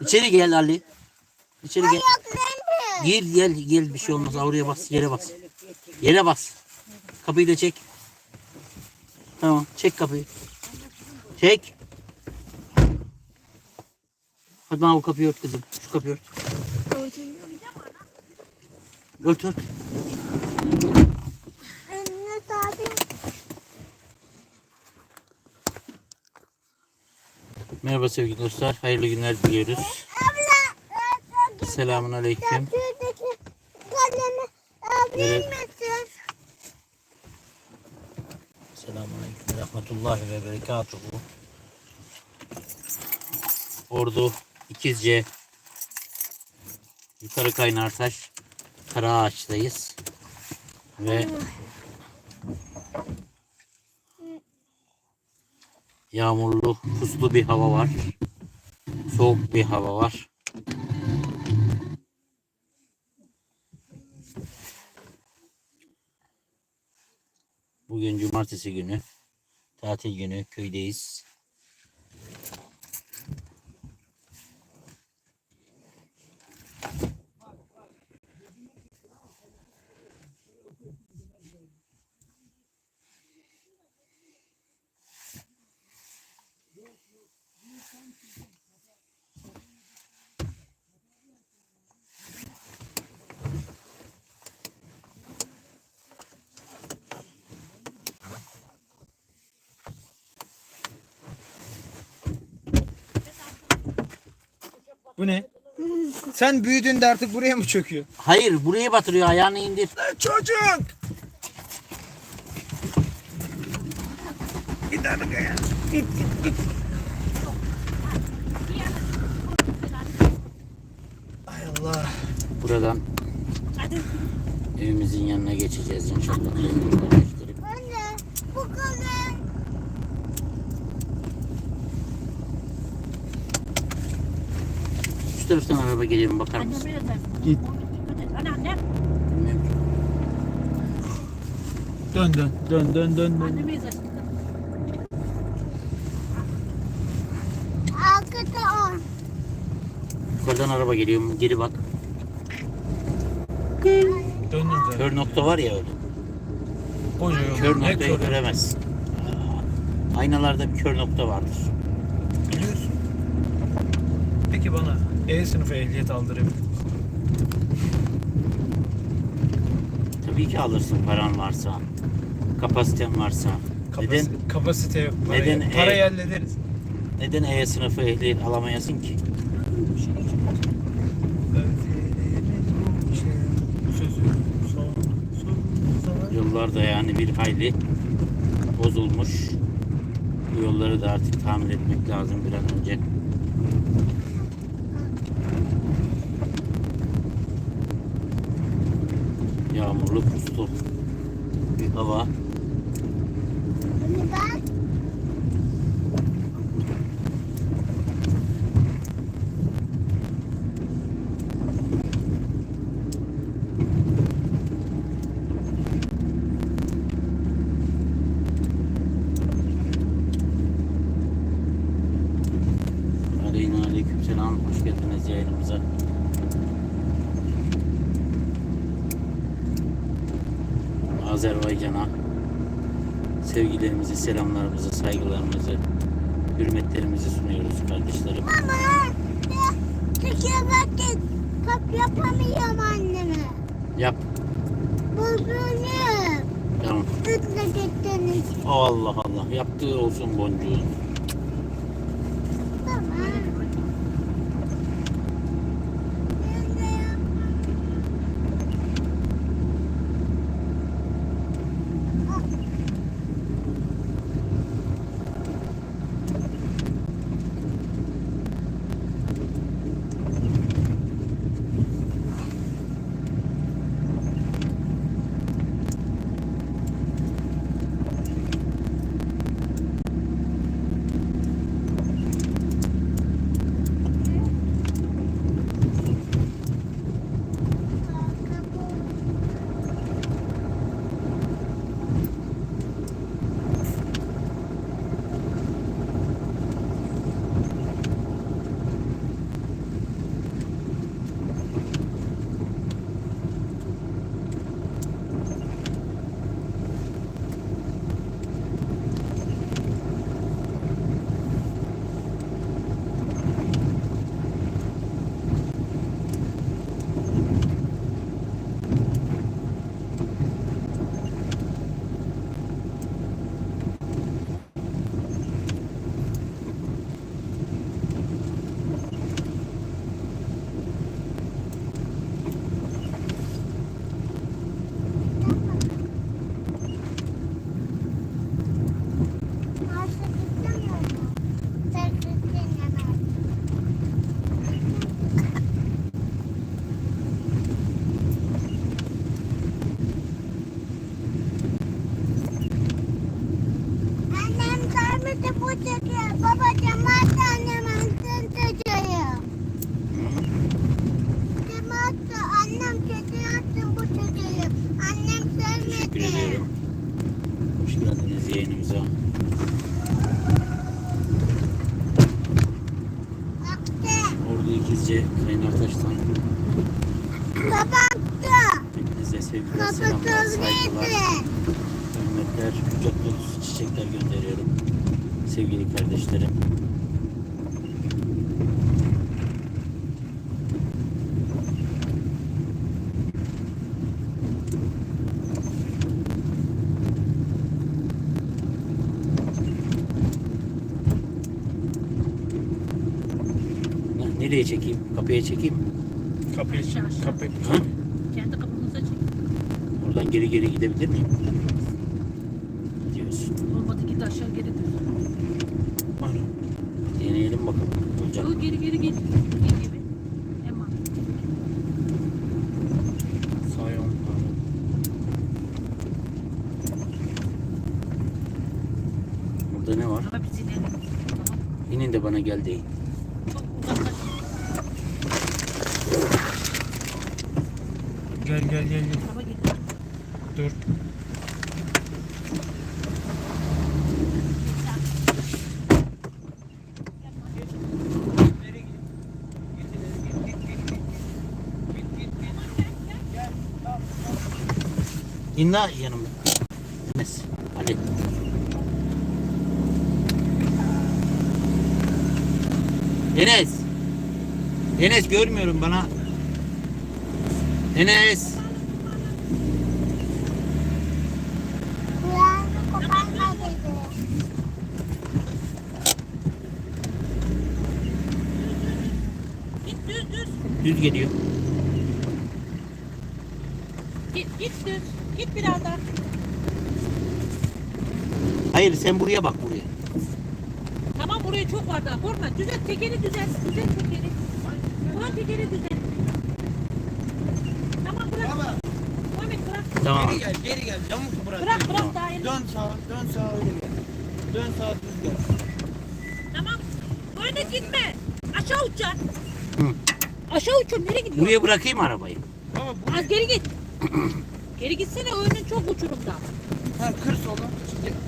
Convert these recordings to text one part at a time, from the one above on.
İçeri gel Ali. İçeri gel. Gir gel gel bir şey olmaz. Oraya bas yere bas. Yere bas. Kapıyı da çek. Tamam çek kapıyı. Çek. Hadi bana bu kapıyı ört kızım. Şu kapıyı ört. Ört ört. Anne tabi. Merhaba sevgili dostlar. Hayırlı günler diliyoruz. Selamun aleyküm. Alabilir Evet. Selamun aleyküm. Rahmetullahi ve berekatuhu. Ordu İkizce Yukarı Kaynartaş Karaağaç'tayız. Ve yağmurlu, puslu bir hava var. Soğuk bir hava var. Bugün cumartesi günü. Tatil günü köydeyiz. Bu ne? Sen büyüdüğünde artık buraya mı çöküyor? Hayır burayı batırıyor ayağını indir. Çocuk! Git artık ya. Git git git. Ay Allah. Buradan evimizin yanına geçeceğiz inşallah. Evimizden göstereyim. Anne bu kalem. Şu taraftan araba geliyor bakar mısın? Git. Dön dön dön dön dön dön. Arkada on. Yukarıdan araba geliyor mu? Geri bak. Dön. Kör nokta var ya orada. Koca. Kör noktayı göremezsin. Aynalarda bir kör nokta vardır. Biliyorsun. Peki bana E sınıfı ehliyet aldırayım. Tabii ki alırsın paran varsa. Kapasiten varsa. Neden, Kapasite, yok. Parayı, Neden E? parayı hallederiz. neden E sınıfı ehliyet alamayasın ki? Sözü son son Yollar da yani bir hayli bozulmuş. Bu yolları da artık tamir etmek lazım bir an önce. Yağmurlu puslu bir hava. Aleyna aleyküm selam. Hoş geldiniz yayınımıza. Azerbaycan'a sevgilerimizi, selamlarımızı, saygılarımızı, hürmetlerimizi sunuyoruz kardeşlerim. Ama Türkiye bakın. Kap yapamıyorum anneme. Yap. Bozuluyor. Tamam. Gittiniz. Allah Allah. Yaptığı olsun boncuğun. Kaynartaş'tan Kapattı. hepinize sevgiler, selamlar, saygılar, hürmetler, kucak dolusu çiçekler gönderiyorum. Sevgili kardeşlerim. Ha, Nereye çekeyim? Kapıya çekeyim mi? Kapıyı Aşağı. kapıyı. Ha? Kendi kapımıza çek. Oradan geri geri gidebilir miyim? Diyorsun. Olmadı git aşağı geri dön. Deneyelim bakalım. Olacak. Yo, geri geri git. Geri gibi. Burada ne var? Ama biz inelim. Tamam. İnin de bana gel deyin. Çok uzaklaş. Gel gel gel gel. Dur. İn la yanımda. Enes. Hadi. Enes. Enes görmüyorum bana. Enes. Düz düz. Düz geliyor. Git git düz. Git biraz daha. Hayır sen buraya bak buraya. Tamam buraya çok var daha. Korkma. Düzelt tekeri düzelt. Düzelt tekeri. Bırak tekeri düzelt. Tamam bırak. Baba Muhammed bırak. Tamam. geri gel geri gel. Yamuk bırak. Bırak bırak daha elini. Dön sağa dön sağa öyle gel. Dön sağa düz gel. Tamam. Öyle gitme. Aşağı uçacaksın. Hı. Aşağı uçuyorsun. Nereye gidiyorsun? Buraya bırakayım arabayı. Baba bu Az geri git. geri gitsene önün çok uçurumda. ha, kır sola.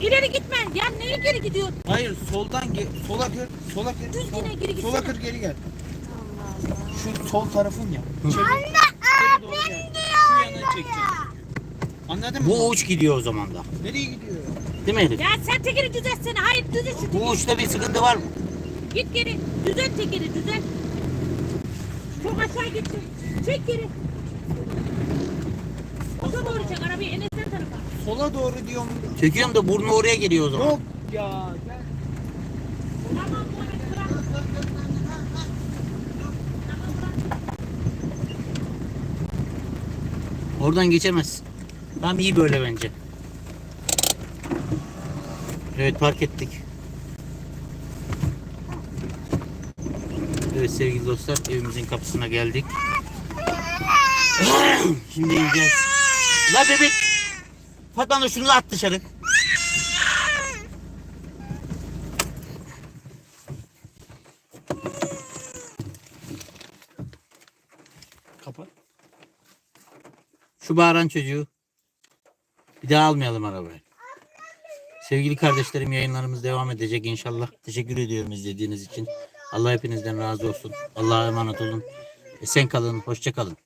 İleri gitme. Ya nereye geri gidiyorsun? Hayır soldan gel. Sola kır. Sola kır. Düz sola, yine geri Sola gitsene. kır geri gel. Şu sol tarafın ya. Çevir. Anne Geri doğru abim gel. diyor Şu yana çekecek. oraya. Anladın mı? Bu uç gidiyor o zaman da. Nereye gidiyor? Değil mi Elif? Ya sen tekeri düzeltsene. Hayır düzelt şu Bu uçta bir sıkıntı var mı? Git geri. Düzelt tekeri düzelt. Çok aşağı gitti. Çek geri. Oza doğru çek arabayı Enes'ten tarafa. Sola doğru diyorum. Çekiyorum da burnu oraya geliyor o zaman. Yok ya. Gel. Tamam bırak. Oradan geçemez. Tamam iyi böyle bence. Evet park ettik. Evet sevgili dostlar evimizin kapısına geldik. Şimdi ineceğiz. La bebek. Fatma Nur şunu da at dışarı. Kapat. Şu bağıran çocuğu. Bir daha almayalım arabayı. Sevgili kardeşlerim yayınlarımız devam edecek inşallah. Teşekkür ediyorum izlediğiniz için. Allah hepinizden razı olsun. Allah'a emanet olun. Esen kalın, hoşça kalın.